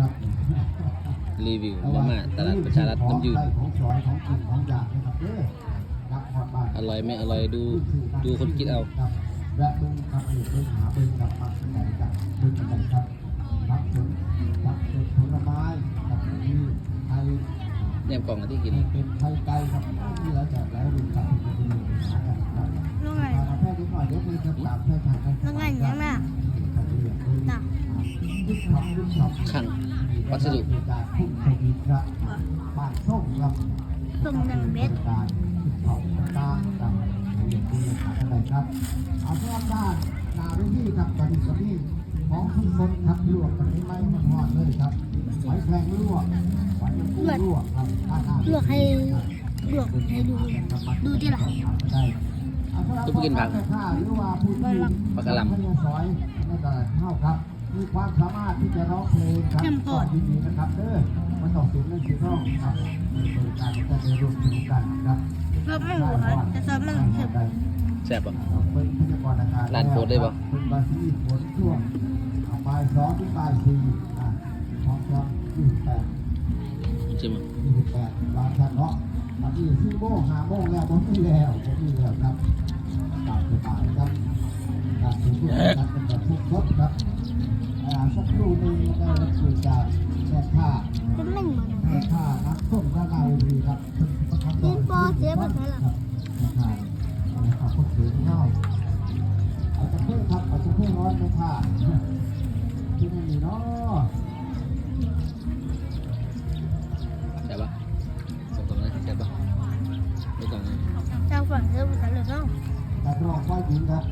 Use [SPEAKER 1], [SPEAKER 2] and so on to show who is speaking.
[SPEAKER 1] รับ
[SPEAKER 2] รีวิวมาม่าตลาดประชารัฐน้ำยืน
[SPEAKER 1] ของสอยของกินของอยากนะครับเด้อรับหอดบ้าน
[SPEAKER 2] อร่อยไม่อร่อยดูดูคนกินเอา
[SPEAKER 1] ครับและเบิ้งครับนี่เบิ้งหาเบิ้งกับมักไหนกับเบิ้งไหนครับรับผลรับผลผลไม้กับนี่ไทย
[SPEAKER 2] แนมกล่องอันที่กิน
[SPEAKER 1] เป็นไทยไก่ครับที่แล้วจาก
[SPEAKER 2] ข้างวัสดุ
[SPEAKER 1] การพุ่งชมครับบ้าส้มครับ
[SPEAKER 3] ส้มหนึ่งเม็ด
[SPEAKER 1] การยึดช็อปต่ารับอย่างที่หาอะไรครับเอาสำหรับด้านนาวิธีครับตอนนี้ตอนนี้ของทุกคนครับลวกกันนี้ไม่มันหอดเลยครับหอยแครงลวกหอยกุ้งลวกครับ
[SPEAKER 3] ลวกให้ลวกให้ดูดูที่หลัง
[SPEAKER 1] ได้
[SPEAKER 2] ตุ๊กกินผัก
[SPEAKER 1] ผู้ที่
[SPEAKER 2] ปลากะหล่ำ
[SPEAKER 1] มีความสามารถที่จะร้องเพลงครับ
[SPEAKER 3] เข้มข้น
[SPEAKER 1] ก็ยินดีนะครับเด้อมันต้องเสียงนั่นเสียงร้องครับเปิดการก็ได้รวมถึงกันครับ
[SPEAKER 3] ซอสไม่หมูครับแต่ซอสมันเค็ม
[SPEAKER 2] แซ่บป่ะ
[SPEAKER 1] เป็นพยากรณ์อากาศ
[SPEAKER 2] ร้านโพสต์ได้ปะ
[SPEAKER 1] เป็นบาซีฝนช่วงเอาบ่ายสองถึงบ่ายสี่อ่าพร้อมครับยี่สิบแปด
[SPEAKER 2] ชิมอะ
[SPEAKER 1] ยี่สิบแปดร้านชันเนาะตอนนี้สี่โมงห้าโมงแล้วผมมีแล้วผมมีแล้วครับตามสบายครับการถึงที่การเป็นแบบทุกรถครับอ่า สักครู่นึงได้รับคุยจากแม่ค้า
[SPEAKER 3] จะไม่เหมือน
[SPEAKER 1] แม่ค้านักต้มระนาวีครับ
[SPEAKER 3] นี่ปอเสียภาษาหลัก
[SPEAKER 1] ครับแม่ค้าเอาละครับพูดถึงเงาอาจจะเพิ่มครับอาจจะเพิ่มร้อนแม่ค้าที่ไม่มีเนาะ
[SPEAKER 2] แซ่ปะส่งตรงนั้นแซ่ปะไม่ต้องนะ
[SPEAKER 3] เจ้าฝั่งเสียภาษาหลือง
[SPEAKER 1] แต่รองฝ่าหญิงครับ